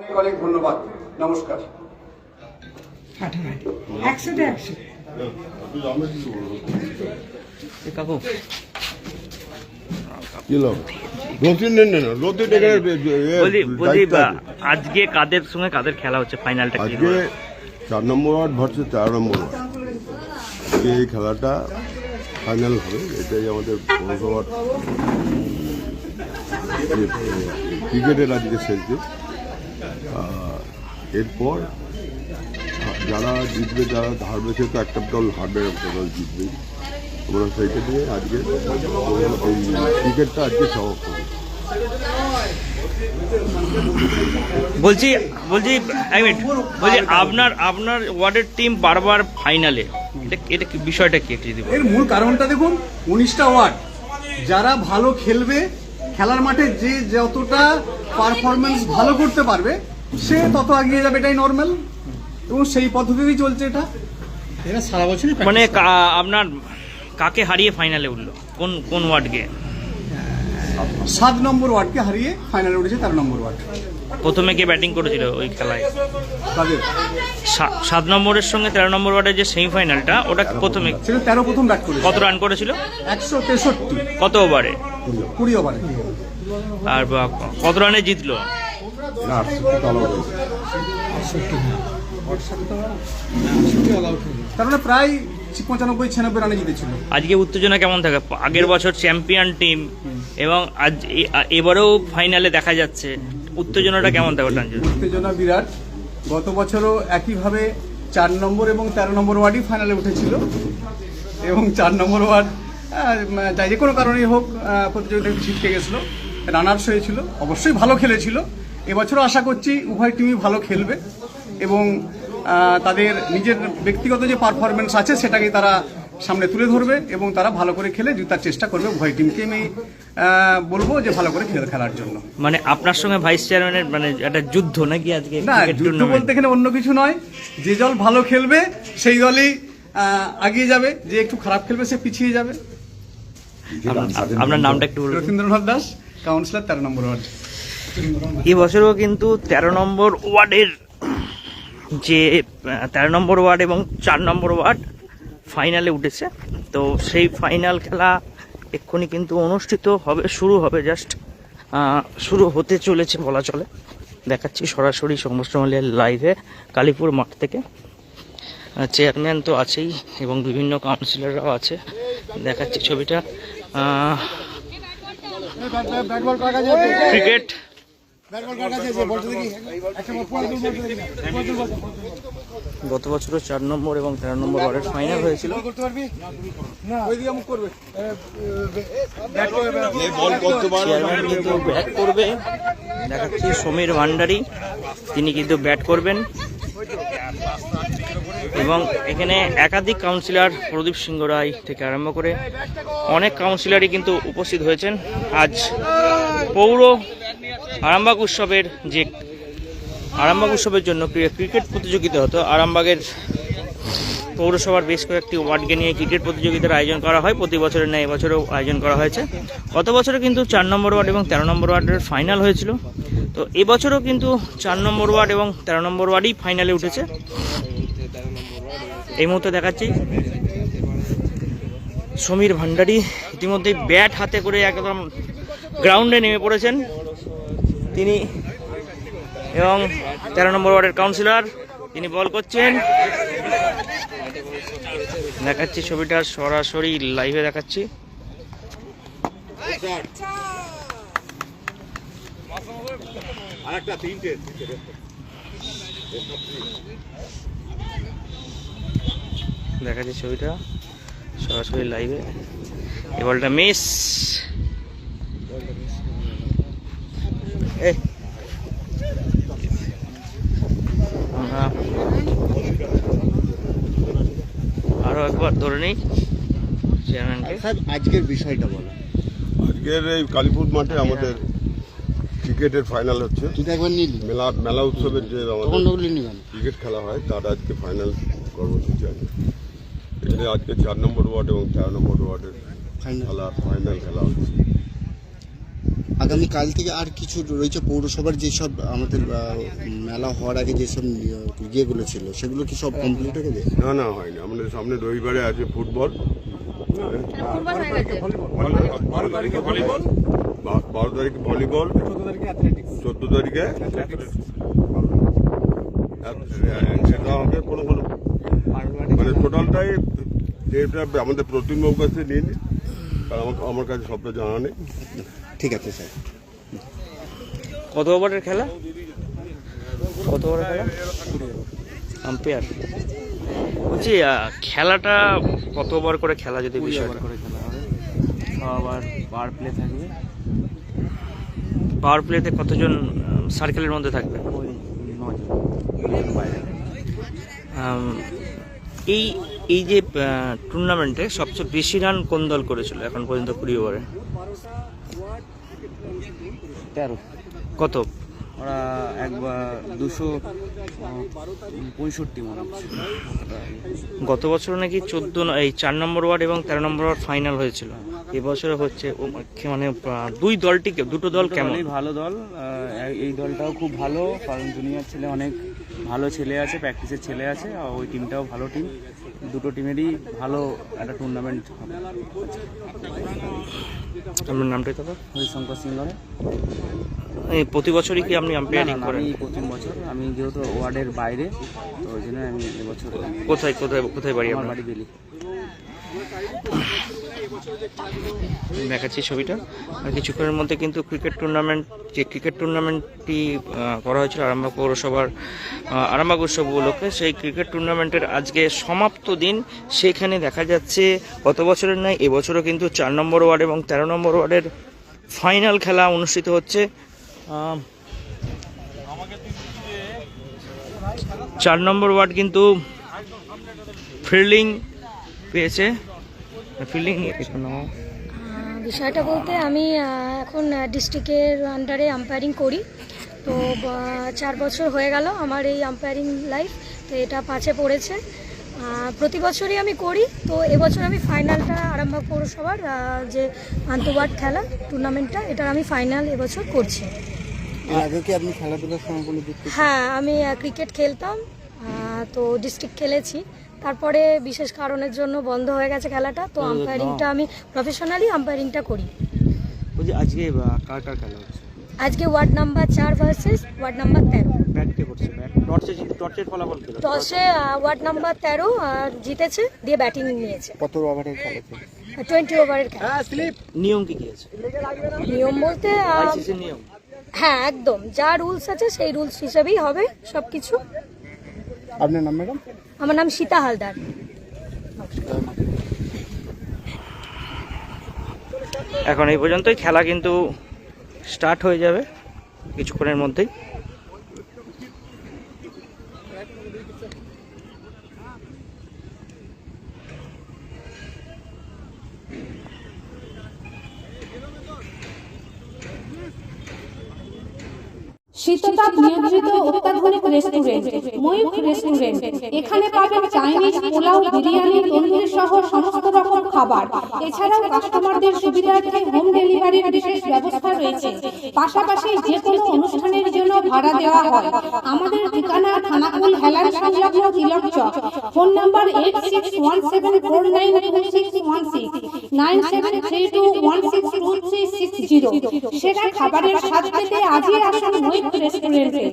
অনেক অনেক ধন্যবাদ। নমস্কার। একসাথে একসাথে কাকু। আজকে কাদের সঙ্গে কাদের খেলা হচ্ছে ফাইনালটা আজকে চার নম্বর ওয়ার্ড ভার্সেস চার নম্বর ওয়ার্ড। আজকে এই খেলাটা ফাইনাল হবে এটাই আমাদের পৌরসভার ক্রিকেটের আজকে আর এরপর যারা জিতবে যারা হারবে সে তো একটা দল হারবে একটা দল জিতবে। আমরা সেইটা নিয়ে আজকে এই ক্রিকেটটা আজকে সমাপ্ত বলছি বলছি এক মিনিট। বলছি আপনার আপনার ওয়ার্ডের টিম বারবার ফাইনালে এটা এটা কি বিষয়টা কি একটু যদি এর মূল কারণটা দেখুন উনিশটা ওয়ার্ড। যারা ভালো খেলবে খেলার মাঠে যে যতটা পারফরমেন্স ভালো করতে পারবে সে তত এগিয়ে যাবে এটাই নর্মাল এবং সেই পদ্ধতিতেই চলছে এটা। এরা সারা বছরই মানে কা- আপনার কাকে হারিয়ে ফাইনালে উঠল? কোন কোন ওয়ার্ডকে সাত নম্বর ওয়ার্ডকে হারিয়ে ফাইনালে উঠেছে তেরো নম্বর ওয়ার্ড প্রথমে কে ব্যাটিং করেছিল ওই খেলায়? তাদের। সা- সাত নম্বরের সঙ্গে তেরো নম্বর ওয়ার্ডের যে সেমিফাইনালটা ওটা প্রথমে সেটা তেরো প্রথম ব্যাট করেছে। কত রান করেছিল? একশো তেষট্টি। কত ওভারে কুড়ি ওভারে আর বা, কত রানে জিতলো? হয়েছে তার মানে প্রায় পঁচানব্বই ছিয়ানব্বই রানে জিতেছিল। আজকে উত্তেজনা কেমন থাকে? আগের বছর চ্যাম্পিয়ন টিম এবং আজ এবারেও ফাইনালে দেখা যাচ্ছে। উত্তেজনাটা কেমন থাকে টানজুর উত্তেজনা বিরাট। গত বছরও একইভাবে চার নম্বর এবং তেরো নম্বর ওয়ার্ডই ফাইনালে উঠেছিল। এবং চার নম্বর ওয়ার্ড যাই যে কোনো কারণেই হোক প্রতিযোগিতা ছিটকে গেছিল। রানার্স হয়েছিল। অবশ্যই ভালো খেলেছিল। এবছরও আশা করছি উভয় টিমই ভালো খেলবে এবং তাদের নিজের ব্যক্তিগত যে পারফরমেন্স আছে সেটাকে তারা সামনে তুলে ধরবে এবং তারা ভালো করে খেলে জুতার চেষ্টা করবে। উভয় টিমকে আমি বলব যে ভালো করে খেলে খেলার জন্য। মানে আপনার সঙ্গে ভাইস চেয়ারম্যানের মানে একটা যুদ্ধ নাকি আজকে না যুদ্ধ বলতে এখানে অন্য কিছু নয়। যে দল ভালো খেলবে সেই দলই আহ, এগিয়ে যাবে। যে একটু খারাপ খেলবে সে পিছিয়ে যাবে। আপনার নামটা একটু বলুন। রথীন্দ্রনাথ দাস কাউন্সিলর তেরো নম্বর ওয়ার্ড। এবছরও কিন্তু তেরো নম্বর ওয়ার্ডের যে তেরো নম্বর ওয়ার্ড এবং চার নম্বর ওয়ার্ড ফাইনালে উঠেছে। তো সেই ফাইনাল খেলা এক্ষুনি কিন্তু অনুষ্ঠিত হবে, শুরু হবে জাস্ট শুরু হতে চলেছে বলা চলে। দেখাচ্ছি সরাসরি সমস্ত সমস্তমালের লাইভে কালীপুর মাঠ থেকে। চেয়ারম্যান তো আছেই এবং বিভিন্ন কাউন্সিলররাও আছে। দেখাচ্ছি ছবিটা। ক্রিকেট গত বছরও চার নম্বর এবং তেরো নম্বর ওয়ার্ডের ফাইনাল হয়েছিল চেয়ারম্যান কিন্তু ব্যাট করবে দেখাচ্ছি সমীর ভান্ডারি তিনি কিন্তু ব্যাট করবেন এবং এখানে একাধিক কাউন্সিলর প্রদীপ সিংহ রায় থেকে আরম্ভ করে অনেক কাউন্সিলরই কিন্তু উপস্থিত হয়েছেন আজ পৌর আরামবাগ উৎসবের যে আরামবাগ উৎসবের জন্য ক্রিকেট প্রতিযোগিতা হতো। আরামবাগের পৌরসভার বেশ কয়েকটি ওয়ার্ডকে নিয়ে ক্রিকেট প্রতিযোগিতার আয়োজন করা হয়। প্রতি বছরের ন্যায় এবছরও আয়োজন করা হয়েছে। গত বছরে কিন্তু চার নম্বর ওয়ার্ড এবং তেরো নম্বর ওয়ার্ডের ফাইনাল হয়েছিল। তো এবছরও কিন্তু চার নম্বর ওয়ার্ড এবং তেরো নম্বর ওয়ার্ডই ফাইনালে উঠেছে। এই মুহূর্তে দেখাচ্ছি সমীর ভান্ডারী। ইতিমধ্যেই ব্যাট হাতে করে একদম গ্রাউন্ডে নেমে পড়েছেন। তিনি এবং তেরো নম্বর ওয়ার্ডের কাউন্সিলর তিনি বল করছেন। দেখাচ্ছি ছবিটা সরাসরি লাইভে দেখাচ্ছি। দেখাচ্ছি ছবিটা সরাসরি লাইভে এই বলটা মিস এই আমরা আরও একবার ধরে নিই। চেয়ারম্যানকে আজকের বিষয়টা বলো। আজকের এই কালীপুর মাঠে আমাদের ক্রিকেটের ফাইনাল হচ্ছে। মেলা মেলা উৎসবের যে ক্রিকেট খেলা হয় তার আজকে ফাইনাল কর্মসূচি আছে। এখানে আজকে চার নম্বর ওয়ার্ড এবং তেরো নম্বর ওয়ার্ডের ফাইনাল খেলা ফাইনাল খেলা হচ্ছে। আগামী কাল থেকে আর কিছু রয়েছে পৌরসভার যেসব আমাদের মেলা হওয়ার আগে যেসব ইয়েগুলো ছিল সেগুলো কি সব কমপ্লিট হয়ে গেছে? না না হয়নি। আমাদের সামনে রবিবারে আছে ফুটবল। বারো তারিখে ভলিবল। চোদ্দ তারিখে সেটা হবে কোনো কোনো মানে টোটালটাই এটা আমাদের প্রতিমবাবুর কাছে নিয়ে নিই কারণ আমার আমার কাছে সবটা জানা নেই। ঠিক আছে স্যার। কত ওভারের খেলা? কত ওভারের খেলা? আম্পায়ার। বলছি খেলাটা কত ওভার করে খেলা যদি বিষয় করে খেলা হবে। ওভার পাওয়ার প্লে থাকবে। পাওয়ার প্লেতে কতজন সার্কেলের মধ্যে থাকবে? এই এই যে টুর্নামেন্টে সবচেয়ে বেশি রান কোন দল করেছিল এখন পর্যন্ত কুড়ি ওভারে? তেরো। কত? ওরা একবার দুশো পঁয়ষট্টি মনে গত বছর নাকি চোদ্দ এই চার নম্বর ওয়ার্ড এবং তেরো নম্বর ওয়ার্ড ফাইনাল হয়েছিল। এবছরে হচ্ছে মানে দুই দলটিকে দুটো দল কেমন? ভালো দল। এই দলটাও খুব ভালো। কারণ জুনিয়র ছেলে অনেক ভালো ছেলে আছে প্র্যাকটিসের ছেলে আছে ওই টিমটাও ভালো টিম দুটো টিমেরই ভালো একটা টুর্নামেন্ট হবে। আপনার নামটাই তো হরিশঙ্কর এই প্রতি বছরই কি আপনি আম্পায়ারিং করেন? আমি প্রতি বছর আমি যেহেতু ওয়ার্ডের বাইরে তো ওই জন্য আমি এবছর কোথায় কোথায় কোথায় বাড়ি আমার বাড়ি বেলি দেখাচ্ছি ছবিটা। আর কিছুক্ষণের মধ্যে কিন্তু ক্রিকেট টুর্নামেন্ট যে ক্রিকেট টুর্নামেন্টটি করা হয়েছিল আরামবাগ পৌরসভার আরামবাগ উৎসব উপলক্ষে, সেই ক্রিকেট টুর্নামেন্টের আজকে সমাপ্ত দিন। সেখানে দেখা যাচ্ছে, গত বছরের নয়, এবছরও কিন্তু চার নম্বর ওয়ার্ড এবং তেরো নম্বর ওয়ার্ডের ফাইনাল খেলা অনুষ্ঠিত হচ্ছে। চার নম্বর ওয়ার্ড কিন্তু ফিল্ডিং পেয়েছে। ফিল্ডিং বিষয়টা বলতে আমি এখন ডিস্ট্রিক্টের আন্ডারে আম্পায়ারিং করি। তো চার বছর হয়ে গেল আমার এই আম্পায়ারিং লাইফ তো এটা পাঁচে পড়েছে। প্রতি বছরই আমি করি তো এবছর আমি ফাইনালটা আরম্ভ পৌরসভার আহ, যে আন্তঃওয়ার্ড খেলা টুর্নামেন্টটা এটার আমি ফাইনাল এবছর করছি। হ্যাঁ আমি ক্রিকেট খেলতাম তো ডিস্ট্রিক্ট খেলেছি। তারপরে বিশেষ কারণের জন্য বন্ধ হয়ে গেছে খেলাটা তো আম্পায়ারিংটা আমি প্রফেশনালি আম্পায়ারিংটা করি। বলছি আজকে কার কার খেলা হচ্ছে? আজকে ওয়ার্ড নাম্বার চার ভার্সেস ওয়ার্ড নাম্বার তেরো। ব্যাট কে করছে? ব্যাট টর্চে টর্চের ফলাফল কি? টসে ওয়ার্ড নাম্বার তেরো আর জিতেছে দিয়ে ব্যাটিং নিয়েছে। কত ওভারের খেলা ছিল? টোয়েন্টি ওভারের খেলা। নিয়ম কি কি আছে? নিয়ম বলতে নিয়ম? হ্যাঁ একদম। যা রুলস আছে সেই রুলস হিসেবেই হবে সব কিছু আপনার নাম ম্যাডাম? আমার নাম সীতা হালদার। এখন এই পর্যন্তই খেলা কিন্তু স্টার্ট হয়ে যাবে কিছুক্ষণের মধ্যেই। শীততাপ নিয়ন্ত্রিত অত্যাধুনিক রেস্টুরেন্ট ময়ূখ রেস্টুরেন্ট এখানে পাবেন চাইনিজ পোলাও, বিরিয়ানি, তন্দুরি সহ সমস্ত রকম খাবার। এছাড়াও কাস্টমারদের সুবিধার্থে হোম ডেলিভারির বিশেষ ব্যবস্থা রয়েছে। পাশাপাশি যে কোনো অনুষ্ঠানের জন্য ভাড়া দেওয়া হয়। আমাদের ঠিকানা থানাকুল সংলগ্ন Tilak Chak. Phone number eight six one seven four nine two six one six nine seven three two খাবারের আজই আসুন রেস্টুরেন্টে